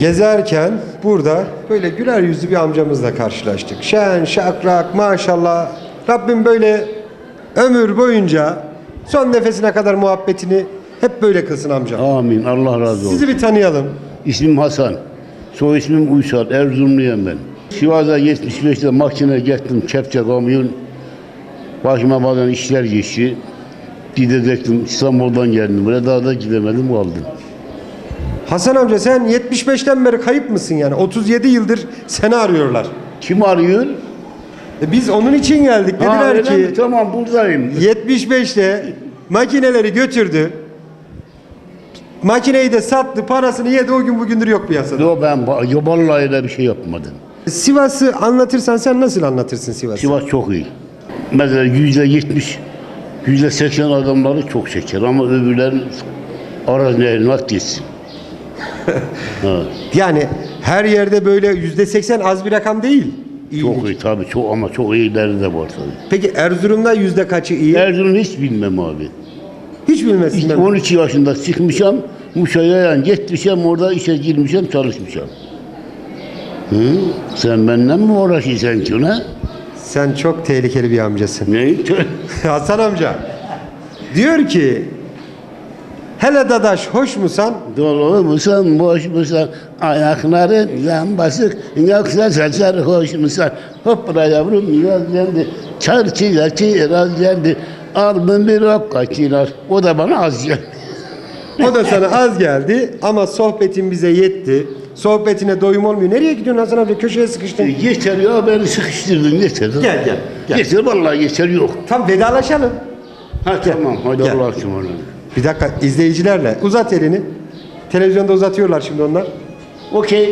Gezerken burada böyle güler yüzlü bir amcamızla karşılaştık. Şen, şakrak, maşallah. Rabbim böyle ömür boyunca son nefesine kadar muhabbetini hep böyle kılsın amcam. Amin. Allah razı olsun. Sizi bir tanıyalım. İsmim Hasan. Soy ismim Uysal. Erzurumluyum ben. Sivas'a 75'te makine gittim. Kepçe kamyon. Başıma bazen işler geçti. Gidecektim. İstanbul'dan geldim. Buraya daha da gidemedim kaldım. Hasan amca sen 75'ten beri kayıp mısın yani? 37 yıldır seni arıyorlar. Kim arıyor? E biz onun için geldik. Dediler öyle mi? ki Tamam buradayım. 75'te makineleri götürdü. Makineyi de sattı, parasını yedi. O gün bugündür yok piyasada. Yo ben ba- yo, vallahi öyle bir şey yapmadım. Sivas'ı anlatırsan sen nasıl anlatırsın Sivas'ı? Sivas çok iyi. Mesela yüzde yetmiş, yüzde seksen adamları çok çeker ama öbürlerin arazilerini at geçsin. Ha, Yani her yerde böyle yüzde seksen az bir rakam değil. İyilik. çok iyi tabii çok ama çok iyileri de var tabii. Peki Erzurum'da yüzde kaçı iyi? Erzurum hiç bilmem abi. Hiç bilmezsin. İşte ben. 12 yaşında çıkmışam, Muşa'ya yani gitmişim orada işe girmişim, çalışmışım. Hı? Sen benden mi uğraşıyorsun ki ne? Sen çok tehlikeli bir amcasın. Ne? Hasan amca. Diyor ki hele dadaş hoş musan? Dolu musun, boş musun, ayakların yan basık, yoksa saçlar hoş musun? Hopla yavrum yaz geldi, çarçıya kiraz geldi, alnın bir okka kiraz, o da bana az geldi. O da sana az geldi ama sohbetin bize yetti. Sohbetine doyum olmuyor. Nereye gidiyorsun Hasan amca? Köşeye sıkıştın. Yeter ya beni sıkıştırdın yeter. Gel, gel, gel. Yeter vallahi yeter yok. Tam vedalaşalım. Ha tamam hadi Gel. Allah'a ısmarladık. Bir dakika izleyicilerle uzat elini. Televizyonda uzatıyorlar şimdi onlar. Okey.